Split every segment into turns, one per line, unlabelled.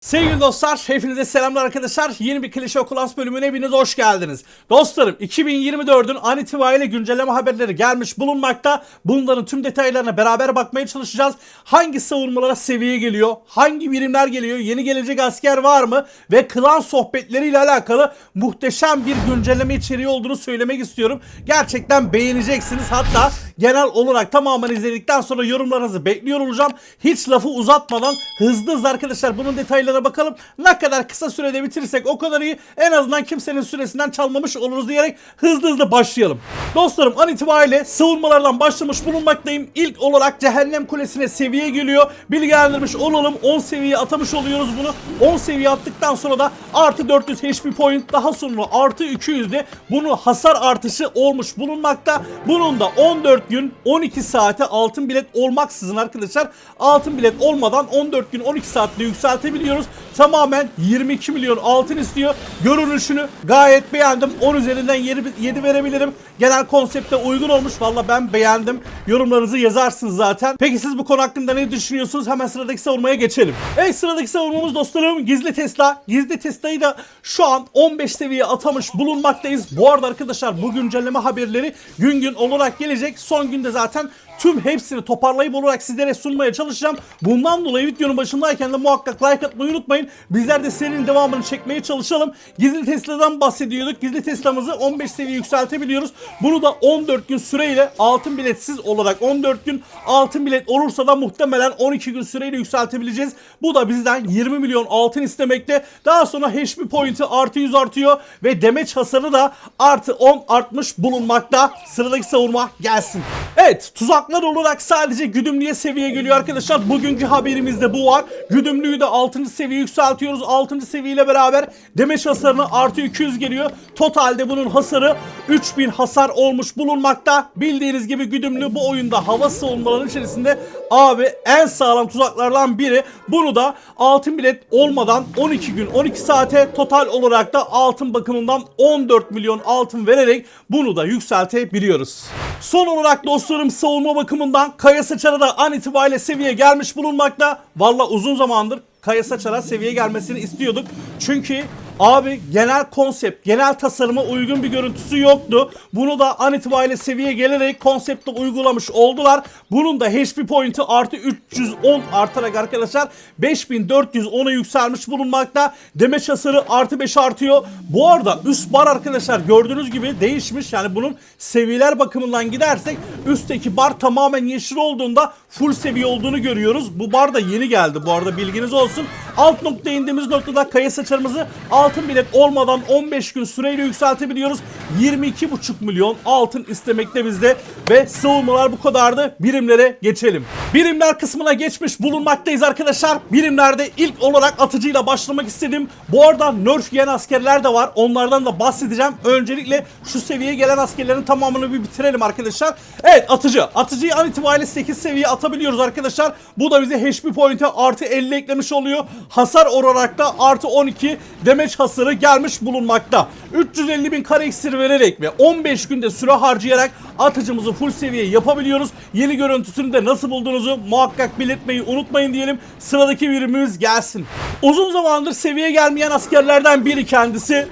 Sevgili dostlar, hepinize selamlar arkadaşlar. Yeni bir Klişe Okulans bölümüne hepiniz hoş geldiniz. Dostlarım, 2024'ün an itibariyle güncelleme haberleri gelmiş bulunmakta. Bunların tüm detaylarına beraber bakmaya çalışacağız. Hangi savunmalara seviye geliyor? Hangi birimler geliyor? Yeni gelecek asker var mı? Ve klan sohbetleriyle alakalı muhteşem bir güncelleme içeriği olduğunu söylemek istiyorum. Gerçekten beğeneceksiniz. Hatta genel olarak tamamen izledikten sonra yorumlarınızı bekliyor olacağım. Hiç lafı uzatmadan hızlı hızlı arkadaşlar bunun detaylarına bakalım. Ne kadar kısa sürede bitirirsek o kadar iyi. En azından kimsenin süresinden çalmamış oluruz diyerek hızlı hızlı başlayalım. Dostlarım an itibariyle savunmalardan başlamış bulunmaktayım. İlk olarak Cehennem Kulesi'ne seviye geliyor. Bilgilendirmiş olalım. 10 seviye atamış oluyoruz bunu. 10 seviye attıktan sonra da artı 400 HP point daha sonra artı 200 de bunu hasar artışı olmuş bulunmakta. Bunun da 14 gün 12 saate altın bilet olmaksızın arkadaşlar altın bilet olmadan 14 gün 12 saatte yükseltebiliyoruz. Tamamen 22 milyon altın istiyor. Görünüşünü gayet beğendim. 10 üzerinden 7 verebilirim. Genel konsepte uygun olmuş. Valla ben beğendim. Yorumlarınızı yazarsınız zaten. Peki siz bu konu hakkında ne düşünüyorsunuz? Hemen sıradaki savunmaya geçelim. Evet sıradaki savunmamız dostlarım Gizli Tesla. Gizli Tesla'yı da şu an 15 seviye atamış bulunmaktayız. Bu arada arkadaşlar bu güncelleme haberleri gün gün olarak gelecek. Son günde zaten tüm hepsini toparlayıp olarak sizlere sunmaya çalışacağım. Bundan dolayı videonun başındayken de muhakkak like atmayı unutmayın. Bizler de serinin devamını çekmeye çalışalım. Gizli Tesla'dan bahsediyorduk. Gizli Tesla'mızı 15 seviye yükseltebiliyoruz. Bunu da 14 gün süreyle altın biletsiz olarak 14 gün altın bilet olursa da muhtemelen 12 gün süreyle yükseltebileceğiz. Bu da bizden 20 milyon altın istemekte. Daha sonra HP point'i artı 100 artıyor ve demeç hasarı da artı 10 artmış bulunmakta. Sıradaki savunma gelsin. Evet tuzaklar olarak sadece güdümlüye seviye geliyor arkadaşlar. Bugünkü haberimizde bu var. Güdümlüyü de 6. seviye yükseltiyoruz. 6. seviyeyle beraber demeç hasarına artı 200 geliyor. Totalde bunun hasarı 3000 hasar olmuş bulunmakta. Bildiğiniz gibi güdümlü bu oyunda hava savunmaları içerisinde abi en sağlam tuzaklardan biri. Bunu da altın bilet olmadan 12 gün 12 saate total olarak da altın bakımından 14 milyon altın vererek bunu da yükseltebiliyoruz. Son olarak dostlarım savunma bakımından Kaya Saçar'a da an itibariyle seviye gelmiş bulunmakta. Valla uzun zamandır Kaya Saçar'a seviye gelmesini istiyorduk. Çünkü Abi genel konsept, genel tasarıma uygun bir görüntüsü yoktu. Bunu da an itibariyle seviye gelerek konsepte uygulamış oldular. Bunun da HP point'i artı 310 artarak arkadaşlar 5410'a yükselmiş bulunmakta. Demeç hasarı artı 5 artıyor. Bu arada üst bar arkadaşlar gördüğünüz gibi değişmiş. Yani bunun seviyeler bakımından gidersek üstteki bar tamamen yeşil olduğunda full seviye olduğunu görüyoruz. Bu bar da yeni geldi bu arada bilginiz olsun. Alt nokta indiğimiz noktada kaya saçarımızı altın bilet olmadan 15 gün süreyle yükseltebiliyoruz. 22,5 milyon altın istemekte bizde ve savunmalar bu kadardı. Birimlere geçelim. Birimler kısmına geçmiş bulunmaktayız arkadaşlar. Birimlerde ilk olarak atıcıyla başlamak istedim. Bu arada nerf yiyen askerler de var. Onlardan da bahsedeceğim. Öncelikle şu seviyeye gelen askerlerin tamamını bir bitirelim arkadaşlar. Evet atıcı. Atıcıyı an itibariyle 8 seviye atabiliyoruz arkadaşlar. Bu da bize HP point'e artı 50 eklemiş oluyor. Hasar olarak da artı 12 demeç hasarı gelmiş bulunmakta. 350 bin kare iksir vererek ve 15 günde süre harcayarak atıcımızı full seviye yapabiliyoruz. Yeni görüntüsünü de nasıl bulduğunuzu muhakkak belirtmeyi unutmayın diyelim. Sıradaki birimimiz gelsin. Uzun zamandır seviye gelmeyen askerlerden biri kendisi.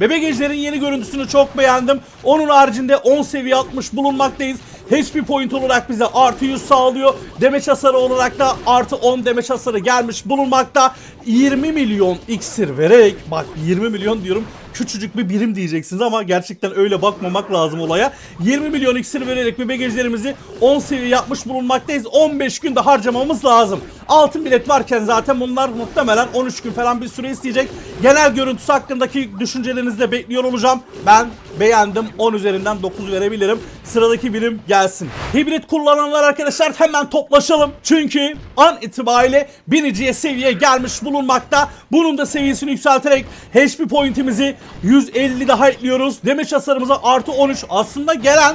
Bebek Ejder'in yeni görüntüsünü çok beğendim. Onun haricinde 10 seviye atmış bulunmaktayız. HP point olarak bize artı 100 sağlıyor. Demeç hasarı olarak da artı 10 demeç hasarı gelmiş bulunmakta. 20 milyon iksir vererek bak 20 milyon diyorum küçücük bir birim diyeceksiniz ama gerçekten öyle bakmamak lazım olaya. 20 milyon iksir vererek bebek ejderimizi 10 seviye yapmış bulunmaktayız. 15 günde harcamamız lazım. Altın bilet varken zaten bunlar muhtemelen 13 gün falan bir süre isteyecek. Genel görüntüsü hakkındaki düşüncelerinizi de bekliyor olacağım. Ben beğendim. 10 üzerinden 9 verebilirim. Sıradaki birim gelsin. Hibrit kullananlar arkadaşlar hemen toplaşalım. Çünkü an itibariyle biniciye seviye gelmiş bulunmakta. Bunun da seviyesini yükselterek HP pointimizi 150 daha ekliyoruz. Demeç hasarımıza artı 13. Aslında gelen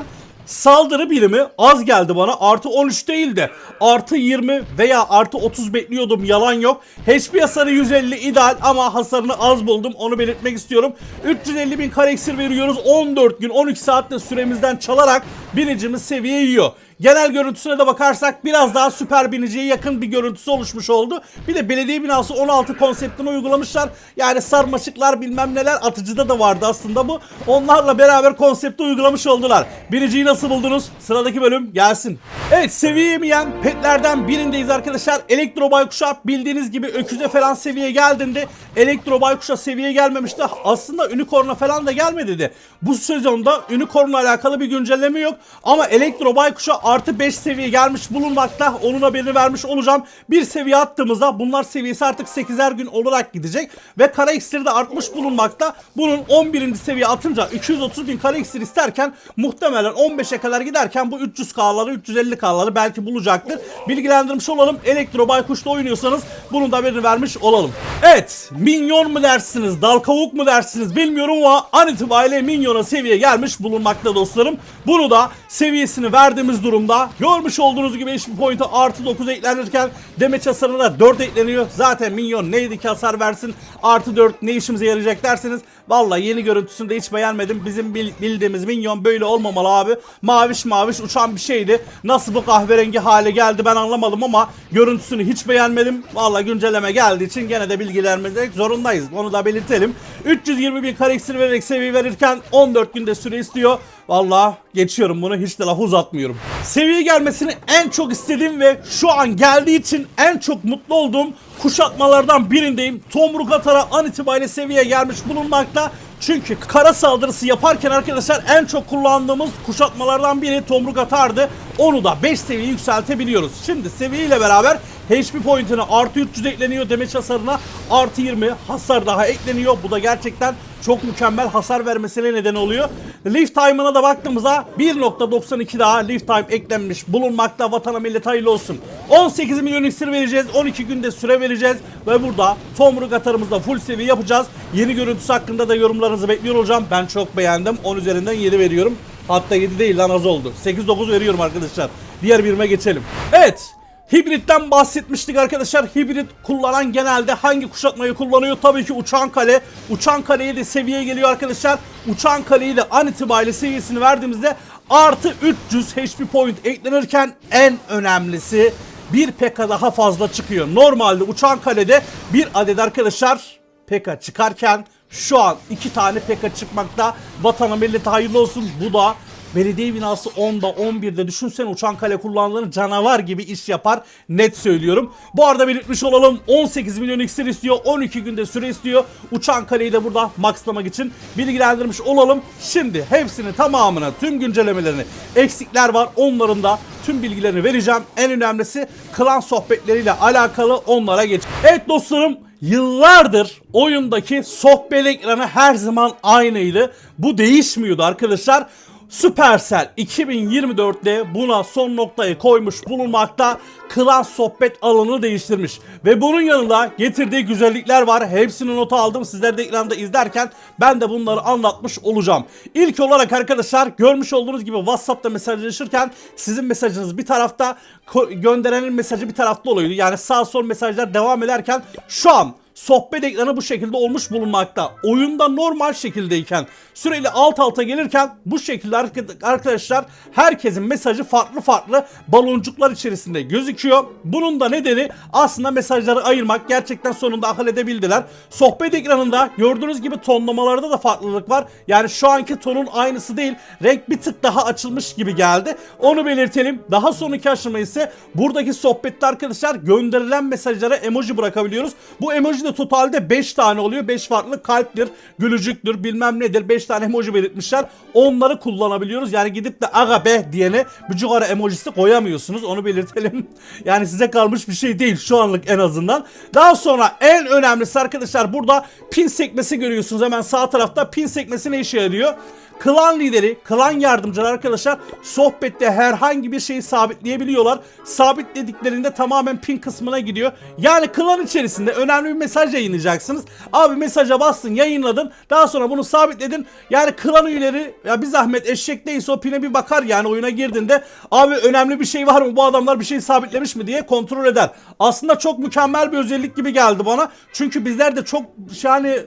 saldırı birimi az geldi bana. Artı 13 değil de artı 20 veya artı 30 bekliyordum. Yalan yok. HP hasarı 150 ideal ama hasarını az buldum. Onu belirtmek istiyorum. 350 bin iksir veriyoruz. 14 gün 12 saatte süremizden çalarak binicimiz seviye yiyor. Genel görüntüsüne de bakarsak biraz daha süper biniciye yakın bir görüntüsü oluşmuş oldu. Bir de belediye binası 16 konseptini uygulamışlar. Yani sarmaşıklar bilmem neler atıcıda da vardı aslında bu. Onlarla beraber konsepti uygulamış oldular. Biniciyi nasıl buldunuz? Sıradaki bölüm gelsin. Evet seviye yemeyen petlerden birindeyiz arkadaşlar. Elektro Baykuş'a bildiğiniz gibi öküze falan seviye geldiğinde Elektro Baykuş'a seviye gelmemişti. Aslında Unicorn'a falan da gelmedi de. Bu sezonda Unicorn'la alakalı bir güncelleme yok. Ama Elektro Baykuş'a artı 5 seviye gelmiş bulunmakta. Onun haberini vermiş olacağım. Bir seviye attığımızda bunlar seviyesi artık 8'er gün olarak gidecek. Ve kara iksiri de artmış bulunmakta. Bunun 11. seviye atınca 230 bin kara iksir isterken muhtemelen 15'e kadar giderken bu 300K'ları 350K'ları belki bulacaktır. Bilgilendirmiş olalım. Elektro Baykuş'ta oynuyorsanız bunun da haberini vermiş olalım. Evet. Minyon mu dersiniz? Dal kavuk mu dersiniz? Bilmiyorum ama an itibariyle Minyon'a seviye gelmiş bulunmakta dostlarım. Bunu da seviyesini verdiğimiz durumda görmüş olduğunuz gibi HP Point'e artı 9 eklenirken demeç hasarına da 4 ekleniyor. Zaten Minyon neydi ki hasar versin artı 4 ne işimize yarayacak derseniz Vallahi yeni görüntüsünü de hiç beğenmedim. Bizim bil- bildiğimiz Minyon böyle olmamalı abi. Maviş maviş uçan bir şeydi. Nasıl bu kahverengi hale geldi ben anlamadım ama görüntüsünü hiç beğenmedim. Vallahi güncelleme geldiği için gene de bilgilenmek zorundayız. Onu da belirtelim. 320 bin kare iksir vererek seviye verirken 14 günde süre istiyor. Vallahi geçiyorum bunu hiç de laf uzatmıyorum. Seviye gelmesini en çok istediğim ve şu an geldiği için en çok mutlu olduğum kuşatmalardan birindeyim. Tomruk Atar'a an itibariyle seviye gelmiş bulunmakta. Çünkü kara saldırısı yaparken arkadaşlar en çok kullandığımız kuşatmalardan biri Tomruk Atar'dı. Onu da 5 seviye yükseltebiliyoruz. Şimdi seviyeyle beraber HP point'ine artı 300 ekleniyor. Demeç hasarına artı 20 hasar daha ekleniyor. Bu da gerçekten çok mükemmel hasar vermesine neden oluyor. Lift time'ına da baktığımızda 1.92 daha lift time eklenmiş bulunmakta. Vatana millet hayırlı olsun. 18 milyon iksir vereceğiz. 12 günde süre vereceğiz. Ve burada Tomruk atarımızda full seviye yapacağız. Yeni görüntüsü hakkında da yorumlarınızı bekliyor olacağım. Ben çok beğendim. 10 üzerinden 7 veriyorum. Hatta 7 değil lan az oldu. 8-9 veriyorum arkadaşlar. Diğer birime geçelim. Evet. Hibritten bahsetmiştik arkadaşlar. Hibrit kullanan genelde hangi kuşatmayı kullanıyor? Tabii ki uçan kale. Uçan kaleye de seviye geliyor arkadaşlar. Uçan kaleyi de an itibariyle seviyesini verdiğimizde artı 300 HP point eklenirken en önemlisi bir PK daha fazla çıkıyor. Normalde uçan kalede bir adet arkadaşlar PK çıkarken şu an iki tane PK çıkmakta. Vatana millete hayırlı olsun. Bu da Belediye binası 10'da 11'de düşünsen uçan kale kullandığını canavar gibi iş yapar. Net söylüyorum. Bu arada belirtmiş olalım 18 milyon iksir istiyor. 12 günde süre istiyor. Uçan kaleyi de burada maxlamak için bilgilendirmiş olalım. Şimdi hepsini tamamına tüm güncellemelerini eksikler var. Onların da tüm bilgilerini vereceğim. En önemlisi klan sohbetleriyle alakalı onlara geç. Evet dostlarım Yıllardır oyundaki sohbet ekranı her zaman aynıydı. Bu değişmiyordu arkadaşlar. Supercell 2024'te buna son noktayı koymuş bulunmakta. Klan sohbet alanını değiştirmiş. Ve bunun yanında getirdiği güzellikler var. Hepsini nota aldım. Sizler de ekranda izlerken ben de bunları anlatmış olacağım. İlk olarak arkadaşlar görmüş olduğunuz gibi WhatsApp'ta mesajlaşırken sizin mesajınız bir tarafta gönderenin mesajı bir tarafta oluyordu. Yani sağ sol mesajlar devam ederken şu an sohbet ekranı bu şekilde olmuş bulunmakta. Oyunda normal şekildeyken süreli alt alta gelirken bu şekilde arka- arkadaşlar herkesin mesajı farklı farklı baloncuklar içerisinde gözüküyor. Bunun da nedeni aslında mesajları ayırmak. Gerçekten sonunda akıl edebildiler. Sohbet ekranında gördüğünüz gibi tonlamalarda da farklılık var. Yani şu anki tonun aynısı değil. Renk bir tık daha açılmış gibi geldi. Onu belirtelim. Daha sonraki aşama ise buradaki sohbette arkadaşlar gönderilen mesajlara emoji bırakabiliyoruz. Bu emoji de totalde 5 tane oluyor. 5 farklı kalptir, gülücüktür, bilmem nedir. 5 tane emoji belirtmişler. Onları kullanabiliyoruz. Yani gidip de aga be diyene bir cigara emojisi koyamıyorsunuz. Onu belirtelim. Yani size kalmış bir şey değil şu anlık en azından. Daha sonra en önemlisi arkadaşlar burada pin sekmesi görüyorsunuz. Hemen sağ tarafta pin sekmesi ne işe yarıyor? Klan lideri, klan yardımcıları arkadaşlar sohbette herhangi bir şeyi sabitleyebiliyorlar. Sabitlediklerinde tamamen pin kısmına gidiyor. Yani klan içerisinde önemli bir mesaj yayınlayacaksınız. Abi mesaja bastın, yayınladın. Daha sonra bunu sabitledin. Yani klan üyeleri ya bir zahmet eşek değilse o pine bir bakar yani oyuna girdiğinde. Abi önemli bir şey var mı? Bu adamlar bir şey sabitlemiş mi diye kontrol eder. Aslında çok mükemmel bir özellik gibi geldi bana. Çünkü bizler de çok yani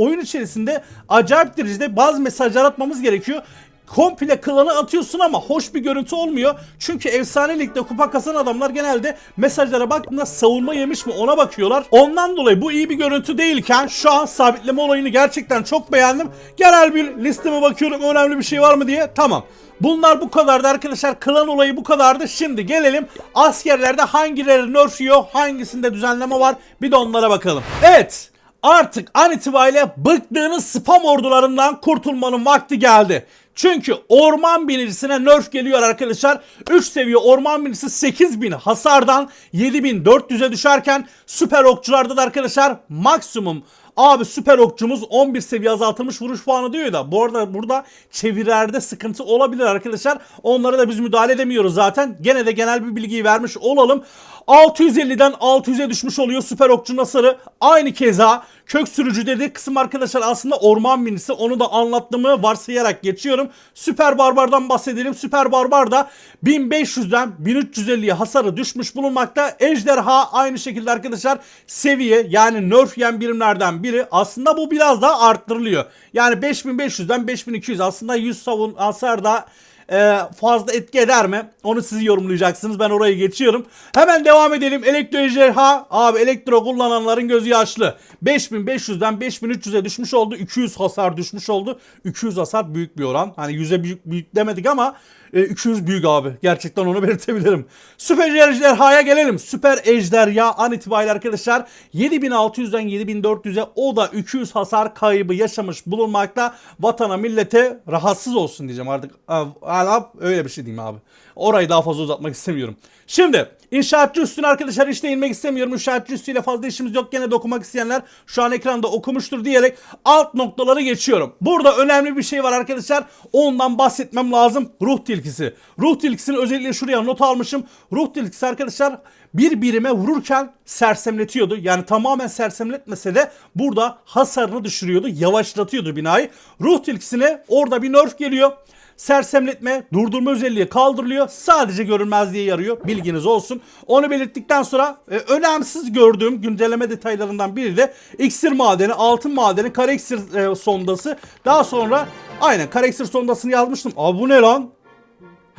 oyun içerisinde acayip derecede bazı mesajlar atmamız gerekiyor. komple klanı atıyorsun ama hoş bir görüntü olmuyor. Çünkü efsane ligde kupa kasan adamlar genelde mesajlara baktığında savunma yemiş mi ona bakıyorlar. Ondan dolayı bu iyi bir görüntü değilken şu an sabitleme olayını gerçekten çok beğendim. Genel bir listeme bakıyorum önemli bir şey var mı diye. Tamam. Bunlar bu kadardı arkadaşlar. Klan olayı bu kadardı. Şimdi gelelim askerlerde hangileri nerf yiyor, hangisinde düzenleme var. Bir de onlara bakalım. Evet. Artık an itibariyle bıktığınız spam ordularından kurtulmanın vakti geldi. Çünkü orman binicisine nerf geliyor arkadaşlar. 3 seviye orman binicisi 8000 hasardan 7400'e düşerken süper okçularda da arkadaşlar maksimum Abi süper okçumuz 11 seviye azaltılmış vuruş puanı diyor da bu arada burada çevirerde sıkıntı olabilir arkadaşlar. Onlara da biz müdahale edemiyoruz zaten. Gene de genel bir bilgiyi vermiş olalım. 650'den 600'e düşmüş oluyor süper okçu nasırı. Aynı keza kök sürücü dediği kısım arkadaşlar aslında orman minisi. Onu da anlattığımı varsayarak geçiyorum. Süper barbardan bahsedelim. Süper barbar da 1500'den 1350'ye hasarı düşmüş bulunmakta. Ejderha aynı şekilde arkadaşlar seviye yani nerf yiyen birimlerden biri. Aslında bu biraz daha arttırılıyor. Yani 5500'den 5200 aslında 100 savun hasar da e, fazla etki eder mi? Onu siz yorumlayacaksınız. Ben orayı geçiyorum. Hemen devam edelim. Elektro ejderha. Abi elektro kullananların gözü yaşlı. 5500'den 5300'e düşmüş oldu. 200 hasar düşmüş oldu. 200 hasar büyük bir oran. Hani 100'e büyük, büyük demedik ama e, 200 büyük abi. Gerçekten onu belirtebilirim. Süper ejderhaya gelelim. Süper ejderha an itibariyle arkadaşlar 7600'den 7400'e o da 200 hasar kaybı yaşamış bulunmakta. Vatana millete rahatsız olsun diyeceğim artık. Hala öyle bir şey diyeyim abi. Orayı daha fazla uzatmak istemiyorum. Şimdi inşaatçı üstüne arkadaşlar hiç değinmek istemiyorum. İnşaatçı üstüyle fazla işimiz yok. Gene de okumak isteyenler şu an ekranda okumuştur diyerek alt noktaları geçiyorum. Burada önemli bir şey var arkadaşlar. Ondan bahsetmem lazım. Ruh tilkisi. Ruh tilkisini özellikle şuraya not almışım. Ruh tilkisi arkadaşlar bir birime vururken sersemletiyordu. Yani tamamen sersemletmese de burada hasarını düşürüyordu. Yavaşlatıyordu binayı. Ruh tilkisine orada bir nerf geliyor sersemletme, durdurma özelliği kaldırılıyor. Sadece görünmezliğe yarıyor. Bilginiz olsun. Onu belirttikten sonra e, önemsiz gördüğüm güncelleme detaylarından biri de iksir madeni, altın madeni, kare iksir e, sondası. Daha sonra aynen kare iksir sondasını yazmıştım. Abi bu ne lan?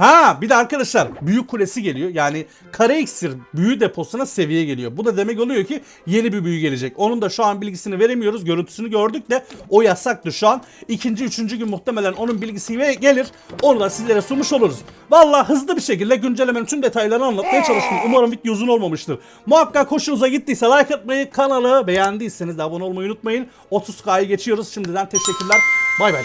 Ha bir de arkadaşlar büyü kulesi geliyor. Yani kare iksir büyü deposuna seviye geliyor. Bu da demek oluyor ki yeni bir büyü gelecek. Onun da şu an bilgisini veremiyoruz. Görüntüsünü gördük de o yasaktı şu an. İkinci, üçüncü gün muhtemelen onun bilgisi gelir. Onu da sizlere sunmuş oluruz. Valla hızlı bir şekilde güncellemenin tüm detaylarını anlatmaya çalıştım. Umarım video uzun olmamıştır. Muhakkak hoşunuza gittiyse like atmayı, kanalı beğendiyseniz de abone olmayı unutmayın. 30K'yı geçiyoruz. Şimdiden teşekkürler. Bay bay.